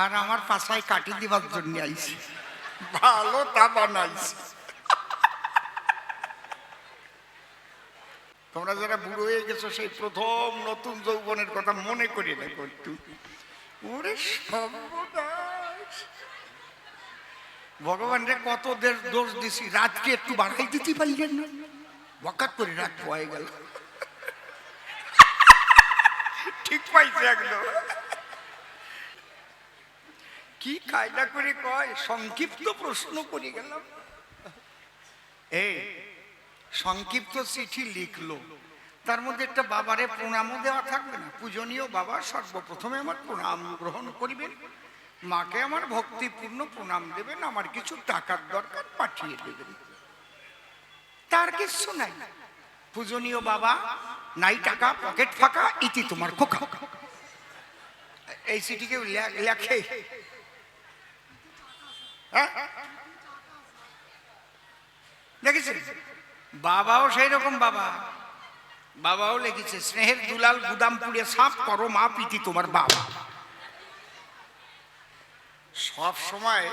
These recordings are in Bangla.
আর আমার পাশায় কাটি দিবার জন্য আইছে। ভালো তা বানাইছে। তোমরা যারা বুড়ো হয়ে গেছো, সেই প্রথম নতুন যৌবনের কথা মনে করি দেখো একটু। ওরে ভগবান রে, কত দোষ দিছি। রাতকে একটু বাড়াই দিতে পারলেন না। বকাত করে রাত হয়ে গেল। ঠিক পাইছে একদম। কি কায়দা করে কয়? সংক্ষিপ্ত প্রশ্ন করে গেলাম। এই, সংক্ষিপ্ত চিঠি লিখলো। তার মধ্যে একটা বাবারে প্রণামও দেওয়া থাকবে না। পূজনীয় বাবা সর্বপ্রথমে আমার প্রণাম গ্রহণ করিবেন। মাকে আমার ভক্তিপূর্ণ প্রণাম দেবেন, আমার কিছু টাকার দরকার পাঠিয়ে দেবেন। তার কিছু নাই। পূজনীয় বাবা, নাই টাকা, পকেট ফাঁকা, ইতি তোমার খোকা। এই চিঠিকে লেখে। দেখেছেন? বাবাও সেই রকম বাবা। বাবাও লিখেছে স্নেহের দুলাল গুদাম পুড়ে সাফ করো মা পিতি তোমার বাবা সব সময়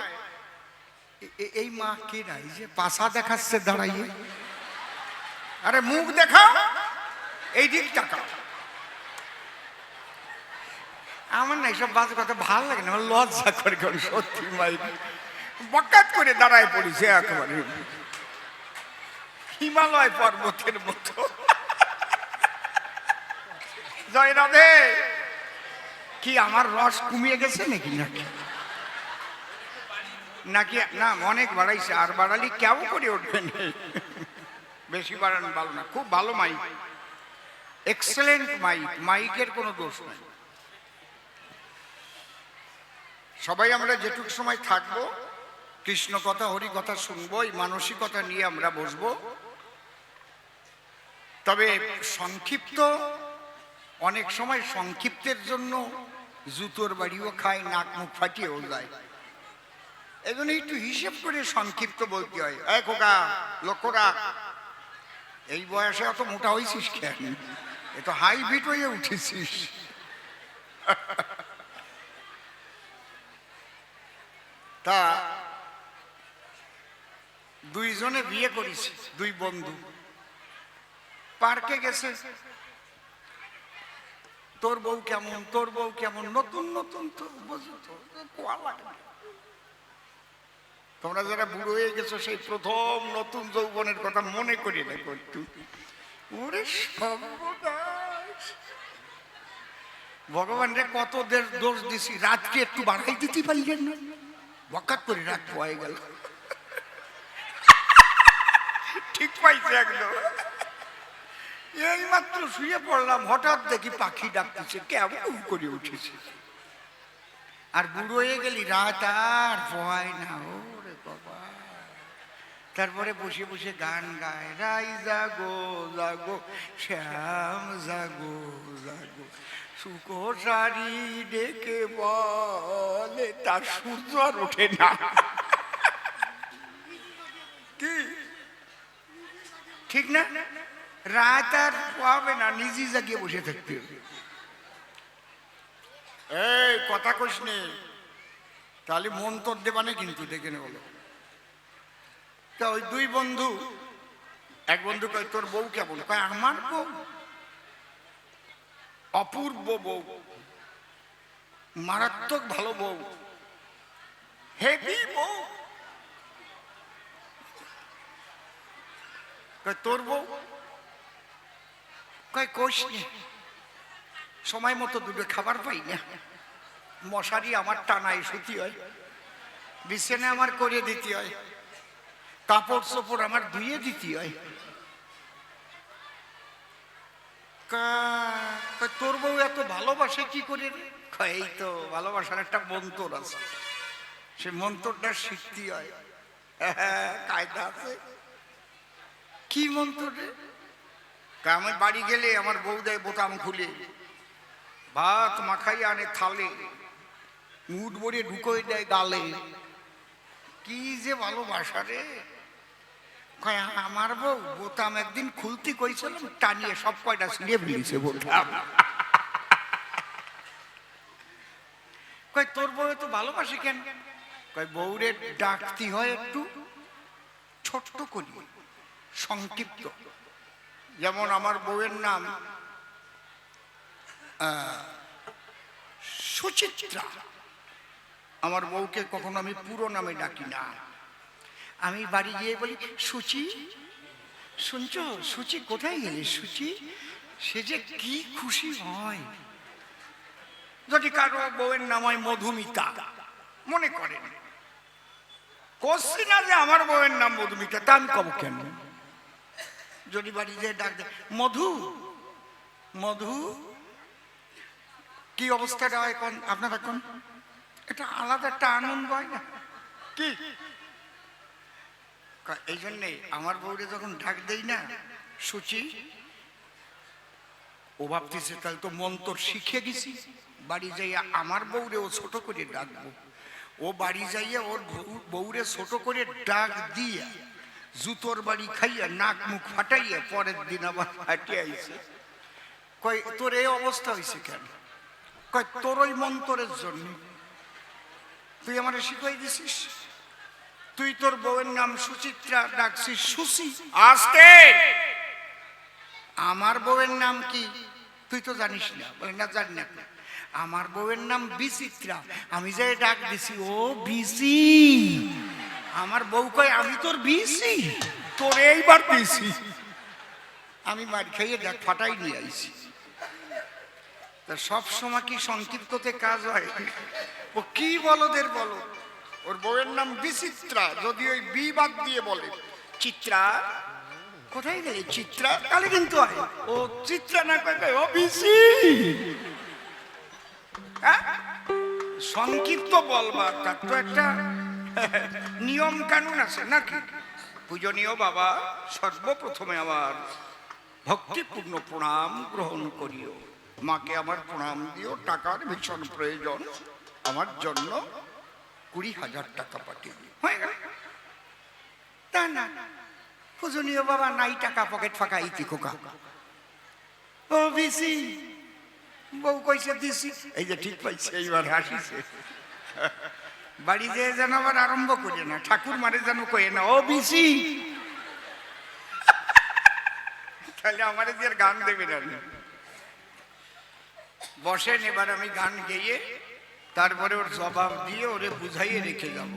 এই মা কে নাই যে পাশা দেখাচ্ছে দাঁড়াইয়ে। আরে মুখ দেখা এই দিক টাকা আমার না এইসব বাজে কথা ভালো লাগে না, আমার লজ্জা করে সত্যি মাই। বকাত করে দাঁড়ায় পড়েছে একেবারে হিমালয় পর্বতের মতো। জয় রাধে কি আমার রস কমিয়ে গেছে নাকি নাকি? নাকি, না, অনেক বাড়াইছে, আর বাড়ালি কেউ করে উঠবে বেশি বাড়ানো ভালো না, খুব ভালো মাইক। এক্সেলেন্ট মাইক, মাইকের কোনো দোষ নাই। সবাই আমরা যেটুক সময় থাকব কৃষ্ণ কথা, হরি কথা শুনব এই মানসিকতা নিয়ে আমরা বসবো। তবে সংক্ষিপ্ত, অনেক সময় সংক্ষিপ্তের জন্য জুতোর বাড়িও খায়, নাক মুখ ফাটিয়েও যায়। এই জন্য একটু হিসেব করে সংক্ষিপ্ত বলতে হয়। এক খোকা, লক্ষ্য রাখ। এই বয়সে অত মোটা হয়েছিস কেন? এ তো হাই বিট হয়ে উঠেছিস। তা দুইজনে বিয়ে করেছি, দুই বন্ধু। পার্কে গেছে। তোর বউ কেমন, তোর বউ কেমন, নতুন নতুন তোমরা যারা বুড়ো হয়ে গেছো, সেই প্রথম নতুন যৌবনের কথা মনে করি ওরে সর্বনাশ। ভগবান রে, কত দের দোষ দিছি। রাতকে একটু বাড়াই দিতে পারলেন না। বকাত করে রাত হয়ে গেল ঠিক পাইছে একদম। এই মাত্র শুয়ে পড়লাম, হঠাৎ দেখি পাখি ডাকতেছে, কেমন করে উঠেছে। আর বুড়ো হয়ে গেলি, রাত আর ভয় না, ওরে বাবা। তারপরে বসে বসে গান গায়, রাই জাগো জাগো, শ্যাম জাগো জাগো। সুকো সারি ডেকে বলে, তার সূর্য আর ওঠে না। কি? ঠিক না? রাত আর পাবে না নিজে জাগিয়ে বসে থাকতে হবে। এই, কথা কইস নে। তাহলে মন তোর দেবানে কিন্তু, দেখে নে বলো। তা ওই দুই বন্ধু, এক বন্ধু কয়, তোর বউ কেমন? কয়, আমার বউ। অপূর্ব বউ। মারাত্মক ভালো বউ। হেভি বউ। তোর বউ? কয় কোষ সময় মতো দুটো খাবার পাই না। মশারি আমার টানায় সুতি হয় বিছানে আমার করে দিতে হয় কাপড় চোপড় আমার ধুয়ে দিতে হয়। তোর বউ এত ভালোবাসে কি করে এই তো ভালোবাসার একটা মন্তর আছে। সে মন্তরটা শিখতে হয় হ্যাঁ, কায়দা আছে। কি মন্ত্র রে? আমি বাড়ি গেলে আমার বউ দেয় বোতাম খুলে। ভাত মাখাই আনে থালে। মুড ভরে ঢুকোই দেয় গালে কি যে ভালোবাসা রে। আমার বউ বোতাম একদিন খুলতে কইছিলাম, টানিয়ে সব কয়টা ছিঁড়ে ফেলেছে বোতাম। কয়, তোর বউ তো ভালোবাসে কেন? কয়, বউরে ডাকতি হয় একটু ছোট্ট করি সংক্ষিপ্ত। যেমন আমার বউয়ের নাম সুচিত্রা। আমার বউকে কখনো আমি পুরো নামে ডাকি না। আমি বাড়ি গিয়ে বলি, সুচি, শুনছ? সুচি কোথায় গেলে? সুচি, সে যে কি খুশি হয়। যদি কারও বউয়ের নাম হয় মধুমিতা, মনে করেন। কষছি না যে আমার বউয়ের নাম মধুমিতা, তা আমি কব কেন? যদি বাড়ি যেয়ে ডাক দেয় মধু মধু, কি অবস্থাটা হয় কোন আপনারা কোন এটা আলাদা একটা আনন্দ হয় না? কি? এই জন্যে আমার বউরে যখন ডাক দেই না, সুচি, ও ভাবতেছে, তাহলে তো মন্তর শিখে গেছি। বাড়ি যাইয়া আমার বউরে ও ছোট করে ডাকবো। ও বাড়ি যাইয়া ওর বউ- বউরে ছোট করে ডাক দিয়া জুতোর বাড়ি খাইয়া নাক মুখ ফাটাইয়া পরের দিন আবার ফাটিয়ে আইছে। কয়, তোর এই অবস্থা হয়েছে কেন? কয়, তোর ওই মন্তরের জন্য। তুই আমারে শিখাই দিছিস? তুই তোর বউয়ের নাম সুচিত্রা ডাকছিস সুসি আস্তে। আমার বউয়ের নাম কি? তুই তো জানিস না। বলে, না, জানি না আমার বউয়ের নাম বিচিত্রা। আমি যে ডাক দিছি, ও বিসি আমার বউ কয় আমি তোর বিসি? তোর এইবার বিসি। আমি মার খাইয়ে দেখ ফাটাই নিয়ে আইছি। তা সব সময় কি সংক্ষিপ্ততে কাজ হয়? ও কি বলদের বলো? ওর বউয়ের নাম বিচিত্রা যদি ওই বি বাদ দিয়ে বলে। চিত্রা? কোথায় গেলে চিত্রা? তাহলে কিন্তু হয়। ও চিত্রা না কয়ে কয়, ও বিসি। হ্যাঁ? সংক্ষিপ্ত বলবার তার তো একটা নিয়ম কানুন আছে নাকি? পূজনীয় বাবা, সর্বপ্রথমে আমার ভক্তিপূর্ণ প্রণাম গ্রহণ করিও। মাকে আমার প্রণাম দিও, টাকার ভীষণ প্রয়োজন, আমার জন্য কুড়ি হাজার টাকা পাঠিয়ে দিও। হয়ে গেল। তা না, পূজনীয় বাবা নাই টাকা পকেট ফাঁকা ইতি খোকা? ও বিসি বউ কইছে দিছি এই যে ঠিক পাইছে, এইবার হাসিছে বাড়ি যেয়ে যেন আবার আরম্ভ করে না, ঠাকুর মারে যেন কয়ে না, ও বিসি! তাহলে আমার যে আর গান দেবে না। বসেন, এবার আমি গান গেয়ে তারপরে ওর জবাব দিয়ে ওরে বুঝাইয়ে রেখে যাব।